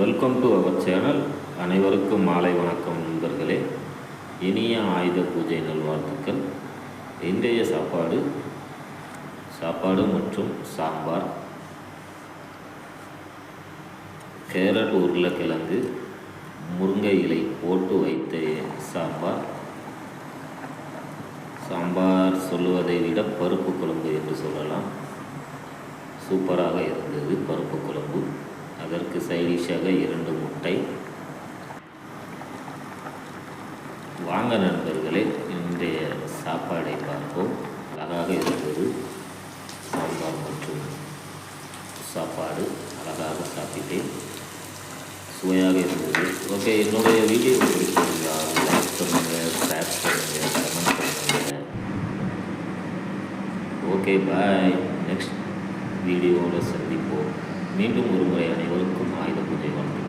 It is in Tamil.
வெல்கம் டு அவர் சேனல் அனைவருக்கும் மாலை வணக்கம் நண்பர்களே. இனிய ஆயுத பூஜை நல்வாழ்த்துக்கள். இன்றைய சாப்பாடு சாப்பாடு மற்றும் சாம்பார். கேரட் உருளைக்கிழங்கு முருங்கை இலை போட்டு வைத்த சாம்பார். சாம்பார் சொல்லுவதை விட பருப்பு குழம்பு என்று சொல்லலாம். சூப்பராக இருந்தது பருப்பு குழம்பு. அதற்கு சைடிஷாக இரண்டு முட்டை. வாங்க நண்பர்களே இன்றைய சாப்பாடை பார்ப்போம். அழகாக இருந்தது சாம்பார் மற்றும் சாப்பாடு அழகாக சாப்பிட்டேன். சுவையாக இருந்தது. ஓகே என்னுடைய வீடியோ பிடிச்சிருந்தால் லைக் பண்ணுங்கள் ஷேர் பண்ணுங்கள் கமெண்ட் பண்ணுங்கள் ஓகே பாய் நெக்ஸ்ட் வீடியோவில் சந்திப்போம். மீண்டும் ஒரு முறை அனைவருக்கும் ஆயுத பூஜை வாழ்த்து